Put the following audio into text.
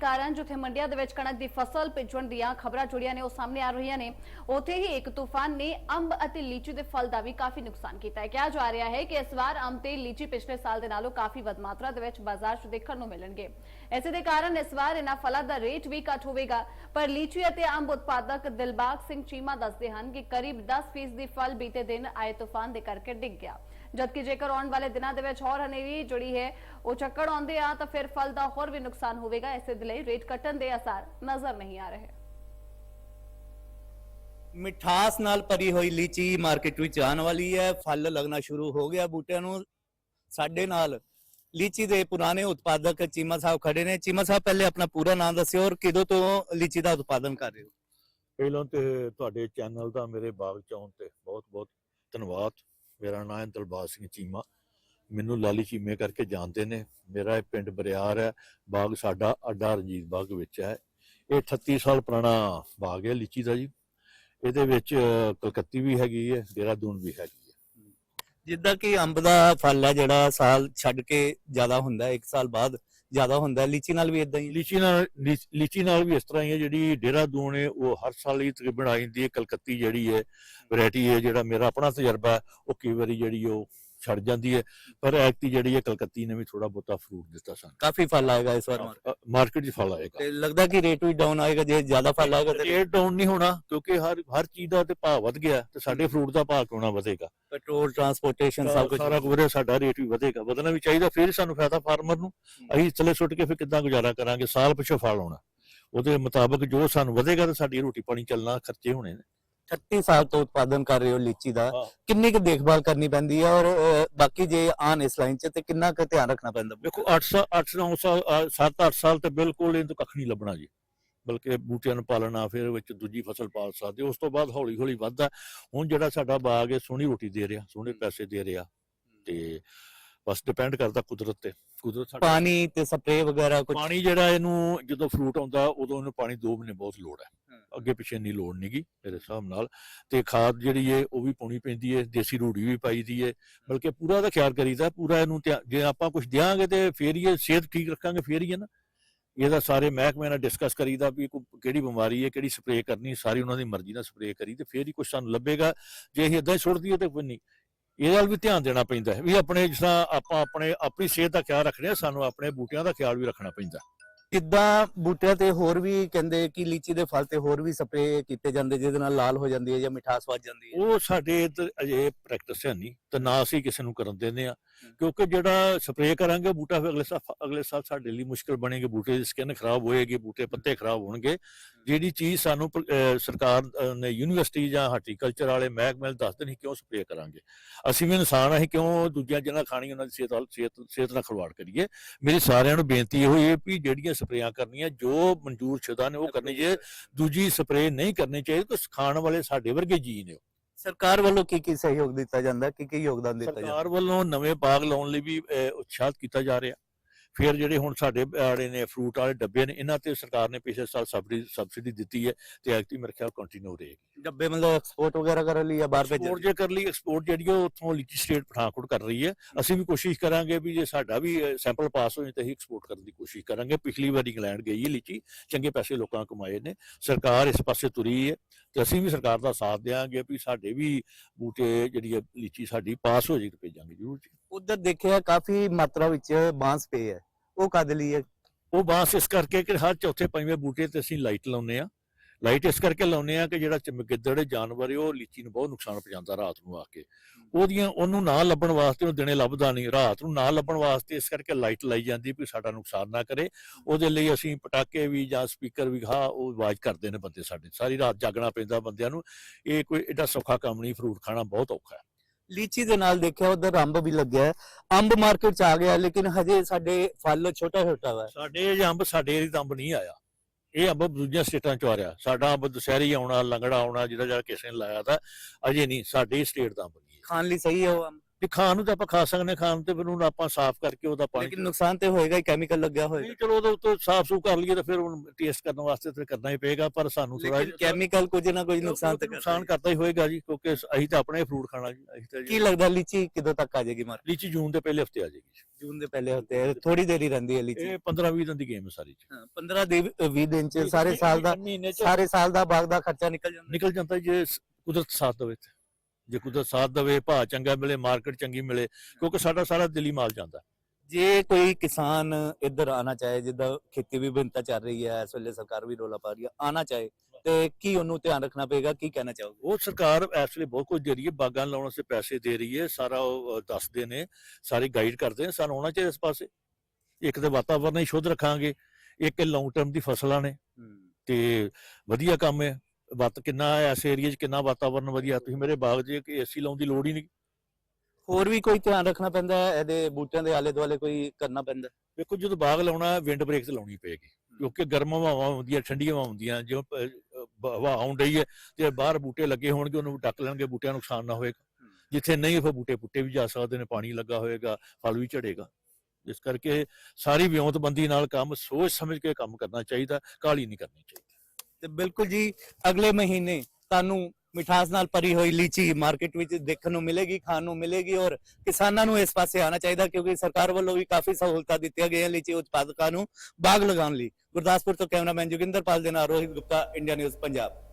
ਕਾਰਨ ਜਿੱਥੇ ਮੰਡੀਆਂ ਦੇ ਵਿੱਚ ਕਣਕ ਦੀ ਫਸਲ ਭਿੱਜਣ ਦੀਆਂ ਖਬਰਾਂ ਜੁੜੀਆਂ ਨੇ, ਉਹ ਸਾਹਮਣੇ ਆ ਰਹੀਆਂ ਨੇ। ਉੱਥੇ ਹੀ ਇੱਕ ਤੂਫਾਨ ਨੇ ਅੰਬ ਅਤੇ ਲੀਚੀ ਦੇ ਫਲ ਦਾ ਵੀ ਕਾਫੀ ਨੁਕਸਾਨ ਕੀਤਾ ਹੈ। ਕਿਹਾ ਜਾ ਰਿਹਾ ਹੈ ਕਿ ਇਸ ਵਾਰ ਅੰਬ ਤੇ ਲੀਚੀ ਪਿਛਲੇ ਸਾਲ ਦੇ ਨਾਲੋਂ ਕਾਫੀ ਵੱਧ ਮਾਤਰਾ ਦੇ ਵਿੱਚ ਬਾਜ਼ਾਰ 'ਚ ਦੇਖਣ ਨੂੰ ਮਿਲਣਗੇ। ਇਸੇ ਦੇ ਕਾਰਨ ਇਸ ਵਾਰ ਇਹਨਾਂ ਫਲਾਂ ਦਾ ਰੇਟ ਵੀ ਘੱਟ ਹੋਵੇਗਾ। ਪਰ ਲੀਚੀ ਅਤੇ ਅੰਬ ਉਤਪਾਦਕ ਦਿਲਬਾਗ ਸਿੰਘ ਚੀਮਾ ਦੱਸਦੇ ਹਨ ਕਿ ਕਰੀਬ 10% ਦੀ ਫਲ ਬੀਤੇ ਦਿਨ ਆਏ ਤੂਫਾਨ ਦੇ ਕਰਕੇ ਡਿੱਗ ਗਿਆ। ਜਦਕਿ ਜੇਕਰ ਆਉਣ ਵਾਲੇ ਦਿਨਾਂ ਦੇ ਵਿੱਚ ਹੋਰ ਹਨੇਰੀ ਜਿਹੜੀ ਹੈ ਉਹ ਚੱਕੜ ਆਉਂਦੇ ਆ ਤਾਂ ਫਿਰ ਫਲ ਦਾ ਹੋਰ ਵੀ ਨੁਕਸਾਨ ਹੋਵੇਗਾ। ਇਸੇ ਦੇ ਲਈ ਰੇਟ ਘਟਣ ਦੇ ਅਸਾਰ ਨਜ਼ਰ ਨਹੀਂ ਆ ਰਹੇ। ਮਿਠਾਸ ਨਾਲ ਭਰੀ ਹੋਈ ਲੀਚੀ ਮਾਰਕੀਟ ਵਿੱਚ ਆਉਣ ਵਾਲੀ ਹੈ। ਫਲ ਲੱਗਣਾ ਸ਼ੁਰੂ ਹੋ ਗਿਆ ਬੂਟਿਆਂ ਨੂੰ। ਸਾਡੇ ਨਾਲ ਲੀਚੀ ਦੇ ਪੁਰਾਣੇ ਉਤਪਾਦਕ ਚੀਮਾ ਸਾਹਿਬ ਖੜੇ ਨੇ। ਚੀਮਾ ਸਾਹਿਬ ਪਹਿਲੇ ਆਪਣਾ ਪੂਰਾ ਨਾਮ ਦੱਸਿਓ ਔਰ ਕਿਦੋਂ ਤੋਂ ਲੀਚੀ ਦਾ ਉਤਪਾਦਨ ਕਰ ਰਹੇ ਹੋ? ਪਹਿਲਾਂ ਤੇ ਤੁਹਾਡੇ ਚੈਨਲ ਦਾ ਮੇਰੇ ਬਾਗ ਚ ਆਉਣ ਤੇ ਬਹੁਤ ਬਹੁਤ ਧੰਨਵਾਦ। ਮੇਰਾ ਨਾਮ ਹੈ ਦਿਲਬਾਗ ਸਿੰਘ ਚੀਮਾ। ਮੈਨੂੰ ਲਾਲੀ ਚੀਮੇ ਕਰਕੇ ਜਾਣਦੇ ਨੇ। ਮੇਰਾ ਇਹ ਪਿੰਡ ਬਰਿਆਰ ਹੈ। ਬਾਗ ਸਾਡਾ ਅੱਡਾ ਰਣਜੀਤ ਬਾਗ ਵਿੱਚ ਹੈ। ਇਹ 38 ਸਾਲ ਪੁਰਾਣਾ ਬਾਗ ਹੈ ਲੀਚੀ ਦਾ ਜੀ। ਇਹਦੇ ਵਿੱਚ ਕਲਕੱਤੀ ਵੀ ਹੈਗੀ ਹੈ, ਦੇਹਰਾਦੂਨ ਵੀ ਹੈਗੀ ਹੈ। ਜਿੱਦਾਂ ਕਿ ਅੰਬ ਦਾ ਫਲ ਹੈ ਜਿਹੜਾ ਸਾਲ ਛੱਡ ਕੇ ਜ਼ਿਆਦਾ ਹੁੰਦਾ ਹੈ, ਇੱਕ ਸਾਲ ਬਾਅਦ ਜ਼ਿਆਦਾ ਹੁੰਦਾ ਹੈ ਲੀਚੀ ਨਾਲ ਵੀ ਇਦਾਂ ਹੀ ਹੈ। ਲੀਚੀ ਨਾਲ ਲੀਚ- ਲੀਚੀ ਨਾਲ ਵੀ ਇਸ ਤਰ੍ਹਾਂ ਹੀ ਹੈ ਜਿਹੜੀ ਦੇਹਰਾਦੂਨ ਹੈ ਉਹ ਹਰ ਸਾਲ ਹੀ ਤਕਰੀਬਨ ਆ ਜਾਂਦੀ ਹੈ ਕਲਕੱਤੀ ਜਿਹੜੀ ਹੈ ਵੈਰਾਈਟੀ ਹੈ ਜਿਹੜਾ ਮੇਰਾ ਆਪਣਾ ਤਜਰਬਾ ਹੈ, ਉਹ ਕਈ ਵਾਰੀ ਜਿਹੜੀ ਉਹ ਛੱਡ ਜਾਂਦੀ ਹੈ। ਪਰ ਐਕਟੀ ਜਿਹੜੀ ਹੈ ਕਲਕੱਤੀ ਨੇ ਵੀ ਥੋੜਾ ਬਹੁਤਾ ਫਰੂਟ ਦਿੱਤਾ ਸਾਨੂੰ। ਕਾਫੀ ਫਲ ਆਏਗਾ ਇਸ ਵਾਰ। market ਮਾਰਕੀਟ 'ਚ ਫਲ ਆਏਗਾ। ਤੇ ਲੱਗਦਾ ਕਿ ਰੇਟ ਵੀ ਡਾਊਨ ਆਏਗਾ ਜੇ ਜ਼ਿਆਦਾ ਫਲ ਆਏਗਾ ਤੇ ਰੇਟ ਡਾਊਨ ਨਹੀਂ ਹੋਣਾ ਕਿਉਂਕਿ ਹਰ ਹਰ ਚੀਜ਼ ਦਾ ਤੇ ਭਾਅ ਵਧ ਗਿਆ ਤੇ ਸਾਡੇ ਫਰੂਟ ਦਾ ਭਾਅ ਕਿਉਂ ਨਾ ਵਧੇਗਾ? ਪੈਟਰੋਲ ਟਰਾਂਸਪੋਰਟੇਸ਼ਨ ਸਭ ਕੁਝ ਸਾਰਾ ਕੁਝ ਸਾਡਾ ਰੇਟ ਵੀ ਵਧੇਗਾ। ਵਧਣਾ ਵੀ ਚਾਹੀਦਾ ਫਿਰ ਹੀ ਸਾਨੂੰ ਫਾਇਦਾ ਫਾਰਮਰ ਨੂੰ। ਅਸੀਂ ਥੱਲੇ ਸੁੱਟ ਕੇ ਫਿਰ ਕਿੱਦਾਂ ਗੁਜ਼ਾਰਾ ਕਰਾਂਗੇ? ਸਾਲ ਪਿਛੋਂ ਫਲ ਆਉਣਾ। ਉਹਦੇ ਮੁਤਾਬਕ ਜੋ ਸਾਨੂੰ ਵਧੇਗਾ ਤਾਂ ਸਾਡੀ ਰੋਟੀ ਪਾਣੀ ਚੱਲਣਾ ਖਰਚੇ ਹੋਣੇ ਨੇ। 36 ਸਾਲ ਤੋਂ ਉਤਪਾਦਨ ਕਰ ਰਹੇ ਹੋ ਲੀਚੀ ਦਾ। ਕਿੰਨੀ ਕੁ ਦੇਖਭਾਲ ਕਰਨੀ ਪੈਂਦੀ ਹੈ ਔਰ ਬਾਕੀ ਜੇ ਆਨ ਇਸ ਲਾਈਨ 'ਚ ਤੇ ਕਿੰਨਾ ਕੁ ਧਿਆਨ ਰੱਖਣਾ ਪੈਂਦਾ? ਦੇਖੋ 8 ਸਾਲ 8 9 ਸਾਲ 7 8 ਸਾਲ ਤੇ ਬਿਲਕੁਲ ਇਹਨੂੰ ਕੱਖ ਨਹੀਂ ਲੱਭਣਾ ਜੀ। ਬਲਕਿ ਬੂਟਿਆਂ ਨੂੰ ਪਾਲਣਾ ਫਿਰ ਵਿੱਚ ਦੂਜੀ ਫਸਲ ਪਾਲ ਸਕਦੇ ਉਸ ਤੋਂ ਬਾਅਦ ਹੌਲੀ ਹੌਲੀ ਵੱਧਦਾ। ਹੁਣ ਜਿਹੜਾ ਸਾਡਾ ਬਾਗ ਹੈ ਸੋਹਣੀ ਰੋਟੀ ਦੇ ਰਿਹਾ ਸੋਹਣੇ ਪੈਸੇ ਦੇ ਰਿਹਾ। ਤੇ ਬਸ ਡਿਪੈਂਡ ਕਰਦਾ ਕੁਦਰਤ ਤੇ। ਕੁਦਰਤ ਸਾਡਾ ਪਾਣੀ ਤੇ ਸਪਰੇ ਵਗੈਰਾ ਕੁਝ ਪਾਣੀ ਜਿਹੜਾ ਇਹਨੂੰ ਜਦੋਂ ਫਰੂਟ ਆਉਂਦਾ ਉਦੋਂ ਇਹਨੂੰ ਪਾਣੀ 2 ਮਹੀਨੇ ਬਹੁਤ ਲੋੜ ਹੈ। ਅੱਗੇ ਪਿੱਛੇ ਨਹੀਂ ਲੋੜ ਨਹੀਂਗੀ ਮੇਰੇ ਹਿਸਾਬ ਨਾਲ। ਤੇ ਖਾਦ ਜਿਹੜੀ ਹੈ ਉਹ ਵੀ ਪਾਉਣੀ ਪੈਂਦੀ ਹੈ ਦੇਸੀ ਰੂੜੀ ਵੀ ਪਾਈਦੀ ਹੈ। ਬਲਕਿ ਪੂਰਾ ਦਾ ਖਿਆਲ ਕਰੀਦਾ ਪੂਰਾ ਇਹਨੂੰ ਜੇ ਆਪਾਂ ਕੁਝ ਦਿਆਂਗੇ ਤੇ ਫੇਰ ਹੀ ਇਹ ਸਿਹਤ ਠੀਕ ਰੱਖਾਂਗੇ ਫੇਰ ਹੀ ਹੈ ਨਾ। ਇਹਦਾ ਸਾਰੇ ਮਹਿਕਮੇ ਨਾਲ ਡਿਸਕਸ ਕਰੀਦਾ ਵੀ ਕੋਈ ਕਿਹੜੀ ਬਿਮਾਰੀ ਹੈ ਕਿਹੜੀ ਸਪਰੇਅ ਕਰਨੀ ਸਾਰੀ ਉਹਨਾਂ ਦੀ ਮਰਜ਼ੀ ਨਾਲ ਸਪਰੇਅ ਕਰੀ ਤੇ ਫੇਰ ਹੀ ਕੁਝ ਸਾਨੂੰ ਲੱਭੇਗਾ। ਜੇ ਇਹ ਇਦਾਂ ਹੀ ਸੁੱਟ ਦਈਏ ਤੇ ਕੋਈ ਨਹੀਂ। ਇਹਦੇ ਵੱਲ ਵੀ ਧਿਆਨ ਦੇਣਾ ਪੈਂਦਾ ਹੈ ਵੀ ਆਪਣੇ ਜਿਸ ਤਰ੍ਹਾਂ ਆਪਾਂ ਆਪਣੇ ਆਪਣੀ ਸਿਹਤ ਦਾ ਖਿਆਲ ਰੱਖਦੇ ਹਾਂ ਸਾਨੂੰ ਆਪਣੇ ਬੂਟਿਆਂ ਦਾ ਖਿਆਲ ਵੀ ਰੱਖਣਾ ਪੈਂਦਾ ਕਿੱਦਾਂ ਬੂਟਿਆਂ ਤੇ ਹੋਰ ਵੀ ਕਹਿੰਦੇ ਕਿ ਲੀਚੀ ਦੇ ਫਲ ਤੇ ਹੋਰ ਵੀ ਸਪਰੇ ਕੀਤੇ ਜਾਂਦੇ ਜਿਹਦੇ ਨਾਲ ਲਾਲ ਹੋ ਜਾਂਦੀ ਹੈ ਜਾਂ ਮਿਠਾਸ ਵੱਧ ਜਾਂਦੀ ਹੈ? ਉਹ ਸਾਡੇ ਅਜੇ ਪ੍ਰੈਕਟਿਸ ਹੈ ਨਹੀਂ। ਤੇ ਨਾ ਅਸੀਂ ਕਿਸੇ ਨੂੰ ਕਰਨ ਦਿੰਦੇ ਆ ਕਿਉਂਕਿ ਜਿਹੜਾ ਸਪਰੇਅ ਕਰਾਂਗੇ ਬੂਟਾ ਫਿਰ ਅਗਲੇ ਸਾਲ ਅਗਲੇ ਸਾਲ ਸਾਡੇ ਲਈ ਮੁਸ਼ਕਲ ਬਣੇਗੀ। ਬੂਟੇ ਦੀ ਸਕਿਨ ਖਰਾਬ ਹੋਏਗੀ ਬੂਟੇ ਪੱਤੇ ਖਰਾਬ ਹੋਣਗੇ। ਜਿਹੜੀ ਚੀਜ਼ ਸਾਨੂੰ ਸਰਕਾਰ ਨੇ ਯੂਨੀਵਰਸਿਟੀ ਜਾਂ ਹਾਰਟੀਕਲਚਰ ਵਾਲੇ ਮਹਿਕਮੇ ਦੱਸਦੇ ਨਹੀਂ ਕਿਉਂ ਸਪਰੇਅ ਕਰਾਂਗੇ? ਅਸੀਂ ਵੀ ਇਨਸਾਨ ਆ, ਕਿਉਂ ਦੂਜਿਆਂ ਜਿਹਨਾਂ ਖਾਣੀ ਉਹਨਾਂ ਦੀ ਸਿਹਤ ਵੱਲ ਸਿਹਤ ਸਿਹਤ ਨਾਲ ਖਿਲਵਾੜ ਕਰੀਏ? ਮੇਰੀ ਸਾਰਿਆਂ ਨੂੰ ਬੇਨਤੀ ਇਹੋ ਹੀ ਹੈ ਵੀ ਜਿਹੜੀਆਂ ਸਪਰੇਆਂ ਕਰਨੀਆਂ ਜੋ ਮਨਜ਼ੂਰ ਸ਼ੁਦਾ ਨੇ ਉਹ ਕਰਨੀ ਚਾਹੀਏ ਦੂਜੀ ਸਪਰੇਅ ਨਹੀਂ ਕਰਨੀ ਚਾਹੀਦੀ ਕਿ ਖਾਣ ਵਾਲੇ ਸਾਡੇ ਵਰਗੇ ਜੀ ਨੇ। ਸਰਕਾਰ ਵੱਲੋਂ ਕੀ ਕੀ ਸਹਿਯੋਗ ਦਿੱਤਾ ਜਾਂਦਾ ਕੀ ਕੀ ਯੋਗਦਾਨ ਦਿੱਤਾ ਜਾਂਦਾ? ਸਰਕਾਰ ਵੱਲੋਂ ਨਵੇਂ ਬਾਗ ਲਾਉਣ ਲਈ ਵੀ ਅਹ, ਉਤਸ਼ਾਹਿਤ ਕੀਤਾ ਜਾ ਰਿਹਾ। ਫਿਰ ਜਿਹੜੇ ਹੁਣ ਸਾਡੇ ਆੜੇ ਨੇ ਫਰੂਟ ਵਾਲੇ ਡੱਬੇ ਨੇ ਇਹਨਾਂ ਤੇ ਸਰਕਾਰ ਨੇ ਪਿਛਲੇ ਸਾਲ ਸਬਸਿਡੀ ਸਬਸਿਡੀ ਦਿੱਤੀ ਹੈ ਤੇ ਐਕਟੀ ਮੇਰੇ ਖਿਆਲ ਕੰਟੀਨਿਊ ਰਹੇਗੀ। ਡੱਬੇ ਮਤਲਬ ਐਕਸਪੋਰਟ ਵਗੈਰਾ ਕਰਨ ਲਈ ਜਾਂ ਬਾਹਰ ਭੇਜਣ ਐਕਸਪੋਰਟ? ਜੇ ਕਰ ਲਈ ਐਕਸਪੋਰਟ ਜਿਹੜੀ ਉਹ ਉੱਥੋਂ ਲੀਚੀ ਸਟੇਟ ਪਠਾਨਕੋਟ ਕਰ ਰਹੀ ਹੈ। ਅਸੀਂ ਵੀ ਕੋਸ਼ਿਸ਼ ਕਰਾਂਗੇ ਵੀ ਜੇ ਸਾਡਾ ਵੀ ਸੈਂਪਲ ਪਾਸ ਹੋ ਜਾਏ ਤਾਂ ਅਸੀਂ ਐਕਸਪੋਰਟ ਕਰਨ ਦੀ ਕੋਸ਼ਿਸ਼ ਕਰਾਂਗੇ। ਪਿਛਲੀ ਵਾਰੀ ਇੰਗਲੈਂਡ ਗਈ ਹੈ ਲੀਚੀ ਚੰਗੇ ਪੈਸੇ ਲੋਕਾਂ ਕਮਾਏ ਨੇ। ਸਰਕਾਰ ਇਸ ਪਾਸੇ ਤੁਰੀ ਹੈ ਤੇ ਅਸੀਂ ਵੀ ਸਰਕਾਰ ਦਾ ਸਾਥ ਦੇਵਾਂਗੇ ਵੀ ਸਾਡੇ ਵੀ ਬੂਟੇ ਜਿਹੜੀ ਹੈ ਲੀਚੀ ਸਾਡੀ ਪਾਸ ਹੋ ਜਾਏ ਤੇ ਭੇਜਾਂਗੇ ਜ਼ਰੂਰ ਜੀ। ਉਧਰ ਦੇਖਿਆ ਕਾਫੀ ਮਾਤਰਾ ਵਿੱਚ ਬਾਂਸ ਪਏ ਹੈ ਉਹ ਕਦ ਲਈ ਹੈ ਉਹ ਬਾਂਸ ਇਸ ਕਰਕੇ ਕਿ ਹਰ ਚੌਥੇ ਪੰਜਵੇਂ ਬੂਟੇ ਤੇ ਅਸੀਂ ਲਾਈਟ ਲਾਉਨੇ ਆ। ਲਾਈਟ ਇਸ ਕਰਕੇ ਲਾਉਨੇ ਆ ਕਿ ਜਿਹੜਾ ਚਮਗਿੱਦੜ ਜਾਨਵਰ ਹੈ ਉਹ ਲੀਚੀ ਨੂੰ ਬਹੁਤ ਨੁਕਸਾਨ ਪਹੁੰਚਾਉਂਦਾ ਰਾਤ ਨੂੰ ਆ ਕੇ। ਉਹਦੀਆਂ ਉਹਨੂੰ ਨਾ ਲੱਭਣ ਵਾਸਤੇ ਉਹ ਦਿਨੇ ਲੱਭਦਾ ਨਹੀਂ ਰਾਤ ਨੂੰ ਨਾ ਲੱਭਣ ਵਾਸਤੇ ਇਸ ਕਰਕੇ ਲਾਈਟ ਲਾਈ ਜਾਂਦੀ ਵੀ ਸਾਡਾ ਨੁਕਸਾਨ ਨਾ ਕਰੇ। ਉਹਦੇ ਲਈ ਅਸੀਂ ਪਟਾਕੇ ਵੀ ਜਾਂ ਸਪੀਕਰ ਵੀ ਹਾਂ ਉਹ ਆਵਾਜ਼ ਕਰਦੇ ਨੇ ਬੰਦੇ ਸਾਡੇ ਸਾਰੀ ਰਾਤ ਜਾਗਣਾ ਪੈਂਦਾ ਬੰਦਿਆਂ ਨੂੰ। ਇਹ ਕੋਈ ਏਡਾ ਸੌਖਾ ਕੰਮ ਨਹੀਂ ਫਰੂਟ ਖਾਣਾ ਬਹੁਤ ਔਖਾ ਹੈ। ਲੀਚੀ ਦੇ ਨਾਲ ਦੇਖਿਆ ਉਧਰ ਅੰਬ ਵੀ ਲੱਗਿਆ ਹੈ। ਅੰਬ ਮਾਰਕੀਟ ਚ ਆ ਗਿਆ ਲੇਕਿਨ ਹਜੇ ਸਾਡੇ ਫਲ ਛੋਟਾ ਛੋਟਾ ਵਾ। ਸਾਡੇ ਇਹ ਅੰਬ ਸਾਡੇ ਏਰੀ ਦਾ ਅੰਬ ਨਹੀਂ ਆਇਆ। ਇਹ ਅੰਬ ਦੂਜੀਆਂ ਸਟੇਟਾਂ ਚੋਂ ਆ ਰਿਹਾ। ਸਾਡਾ ਅੰਬ ਦੁਸਹਿਰੀ ਆਉਣਾ, ਲੰਗੜਾ ਆਉਣਾ, ਜਿਹੜਾ ਜਿਹੜਾ ਕਿਸੇ ਨੇ ਲਾਇਆ ਤਾਂ ਅਜੇ ਨਹੀਂ, ਸਾਡੇ ਸਟੇਟ ਦਾ ਅੰਬ ਨਹੀਂ ਖਾਣ ਲਈ ਸਹੀ ਹੈ ਉਹ ਅੰਬ ਤੇ ਖਾਣ ਨੂੰ ਤਾਂ ਆਪਾਂ ਖਾ ਸਕਦੇ ਹਾਂ, ਖਾਣ ਤੇ ਫਿਰ ਉਹਨੂੰ ਆਪਾਂ ਸਾਫ਼ ਕਰਕੇ ਉਹਦਾ ਪਾਣੀ ਲੇਕਿਨ ਨੁਕਸਾਨ ਤੇ ਹੋਏਗਾ ਹੀ ਕੈਮੀਕਲ ਲੱਗਿਆ ਹੋਏਗਾ। ਨਹੀਂ ਚਲੋ ਉਹਦੇ ਉੱਤੇ ਸਾਫ਼ ਸੂ ਕਰ ਲਈਏ ਤਾਂ ਫਿਰ ਹੁਣ ਟੇਸਟ ਕਰਨ ਵਾਸਤੇ ਤੇ ਕਰਨਾ ਹੀ ਪਏਗਾ ਪਰ ਸਾਨੂੰ ਥੋੜਾ ਲੇਕਿਨ ਕੈਮੀਕਲ ਕੁਝ ਨਾ ਕੁਝ ਨੁਕਸਾਨ ਤੇ ਨੁਕਸਾਨ ਕਰਦਾ ਹੀ ਹੋਏਗਾ ਜੀ ਕਿਉਂਕਿ ਅਸੀਂ ਤਾਂ ਆਪਣੇ ਫਰੂਟ ਖਾਣਾ ਜੀ ਅਸੀਂ ਤਾਂ ਕੀ ਜੀ ਲੱਗਦਾ ਲੀਚੀ ਕਿਦੋਂ ਤੱਕ ਆ ਜਾਏਗੀ ਮਾਰਕੀਟ ਲੀਚੀ ਜੂਨ ਦੇ ਪਹਿਲੇ ਹਫ਼ਤੇ ਆ ਜਾਏਗੀ ਜੀ। ਜੂਨ ਦੇ ਪਹਿਲੇ ਹਫ਼ਤੇ ਥੋੜੀ ਦੇਰ ਹੀ ਰਹਿੰਦੀ ਹੈ ਲੀਚੀ। ਇਹ 15 20 ਦਿਨ ਦੀ ਗੇਮ ਹੈ ਸਾਰੀ ਜੀ। ਹਾਂ, 15 ਦੇ 20 ਦਿਨ ਚ ਸਾਰੇ ਸਾਲ ਦਾ ਮਹੀਨੇ ਚ ਸਾਰੇ ਸਾਲ ਦਾ ਬਾਗ ਦਾ ਖਰਚਾ ਨਿਕਲ ਜਾਂਦਾ। ਨਿਕਲ ਜਾਂਦਾ ਜੇ ਸ- ਕੁਦਰਤ ਸਾਥ ਦੇਵੇ ਤੇ। ਜੇ ਕੁਦਰਤ ਸਾਥ ਦੇਵੇ ਭਾਅ ਚੰਗਾ ਮਿਲੇ ਮਾਰਕੀਟ ਚੰਗੀ ਮਿਲੇ ਕਿਉਂਕਿ ਸਾਡਾ ਸਾਰਾ ਦਿੱਲੀ ਮਾਲ ਜਾਂਦਾ। ਜੇ ਕੋਈ ਕਿਸਾਨ ਇੱਧਰ ਆਣਾ ਚਾਹੇ ਜਿੱਦਾਂ ਖੇਤੀ ਵਿਭਿੰਨਤਾ ਚੱਲ ਰਹੀ ਹੈ ਇਸ ਵੇਲੇ ਸਰਕਾਰ ਵੀ ਰੋਲਾ ਪਾ ਰਹੀ ਹੈ ਆਣਾ ਚਾਹੇ ਤੇ ਕੀ ਉਹਨੂੰ ਧਿਆਨ ਰੱਖਣਾ ਪਏਗਾ ਕੀ ਕਹਿਣਾ ਚਾਹੋਗੇ? ਉਹ ਸਰਕਾਰ ਇਸ ਵੇਲੇ ਬਹੁਤ ਕੁਝ ਦੇ ਰਹੀ ਹੈ ਬਾਗਾਂ ਲਾਉਣ ਵਾਸਤੇ ਪੈਸੇ ਦੇ ਰਹੀ ਹੈ ਸਾਰਾ ਉਹ ਦੱਸਦੇ ਨੇ ਸਾਰੇ ਗਾਈਡ ਕਰਦੇ ਨੇ ਸਾਨੂੰ ਆਉਣਾ ਚਾਹੀਦਾ ਇਸ ਪਾਸੇ। ਇੱਕ ਤੇ ਵਾਤਾਵਰਨ ਹੀ ਸ਼ੁੱਧ ਰੱਖਾਂਗੇ ਇੱਕ ਲੌਂਗ ਟਰਮ ਦੀ ਫਸਲਾਂ ਨੇ ਤੇ ਵਧੀਆ ਕੰਮ ਹੈ। ਵੱਤ ਕਿੰਨਾ ਐਸ ਏਰੀਆ 'ਚ ਕਿੰਨਾ ਵਾਤਾਵਰਨ ਵਧੀਆ ਤੁਸੀਂ ਮੇਰੇ ਬਾਗ 'ਚ ਕਿ ਏਸੀ ਲਾਉਣ ਦੀ ਲੋੜ ਹੀ ਨਹੀਂ। ਹੋਰ ਵੀ ਕੋਈ ਧਿਆਨ ਰੱਖਣਾ ਪੈਂਦਾ ਹੈ ਇਹਦੇ ਬੂਟਿਆਂ ਦੇ ਆਲੇ ਦੁਆਲੇ ਕੋਈ ਕਰਨਾ ਪੈਂਦਾ? ਵੇਖੋ ਜਦੋਂ ਬਾਗ ਲਾਉਣਾ ਵਿੰਡ ਬ੍ਰੇਕ ਤੇ ਲਾਉਣੀ ਪਏਗੀ ਕਿਉਂਕਿ ਗਰਮ ਹਵਾਵਾਂ ਹੁੰਦੀਆਂ ਠੰਡੀਆਂ ਹਵਾਵਾਂ ਹੁੰਦੀਆਂ ਜੋ ਪ- ਅ, ਬ- ਹਵਾ ਆਉਣ ਰਹੀ ਹੈ ਤੇ ਬਾਹਰ ਬੂਟੇ ਲੱਗੇ ਹੋਣਗੇ ਉਹਨੂੰ ਢੱਕ ਲੈਣਗੇ ਬੂਟਿਆਂ ਨੂੰ ਨੁਕਸਾਨ ਨਾ ਹੋਏਗਾ। ਜਿੱਥੇ ਨਹੀਂ ਫਿਰ ਬੂਟੇ ਪੁੱਟੇ ਵੀ ਜਾ ਸਕਦੇ ਨੇ ਪਾਣੀ ਲੱਗਾ ਹੋਏਗਾ ਫਲ ਵੀ ਝੜੇਗਾ। ਇਸ ਕਰਕੇ ਸਾਰੀ ਵਿਉਂਤਬੰਦੀ ਨਾਲ ਕੰਮ ਸੋਚ ਸਮਝ ਕੇ ਕੰਮ ਕਰਨਾ ਚਾਹੀਦਾ ਕਾਲੀ ਨਹੀਂ ਕਰਨੀ ਚਾਹੀਦੀ। ਤੇ ਬਿਲਕੁਲ ਜੀ, ਅਗਲੇ ਮਹੀਨੇ ਤੁਹਾਨੂੰ ਮਿਠਾਸ ਨਾਲ ਭਰੀ ਹੋਈ ਲੀਚੀ ਮਾਰਕੀਟ ਵਿੱਚ ਦੇਖਣ ਨੂੰ ਮਿਲੇਗੀ, ਖਾਣ ਨੂੰ ਮਿਲੇਗੀ ਔਰ ਕਿਸਾਨਾਂ ਨੂੰ ਇਸ ਪਾਸੇ ਆਉਣਾ ਚਾਹੀਦਾ ਕਿਉਂਕਿ ਸਰਕਾਰ ਵੱਲੋਂ ਵੀ ਕਾਫੀ ਸਹੂਲਤਾਂ ਦਿੱਤੀਆਂ ਗਈਆਂ ਲੀਚੀ ਉਤਪਾਦਕਾਂ ਨੂੰ ਬਾਗ ਲਗਾਉਣ ਲਈ। ਗੁਰਦਾਸਪੁਰ ਤੋਂ ਕੈਮਰਾਮੈਨ ਜੋਗਿੰਦਰ ਪਾਲ ਦੇ ਨਾਲ ਰੋਹਿਤ ਗੁਪਤਾ, ਇੰਡੀਆ ਨਿਊਜ਼, ਪੰਜਾਬ।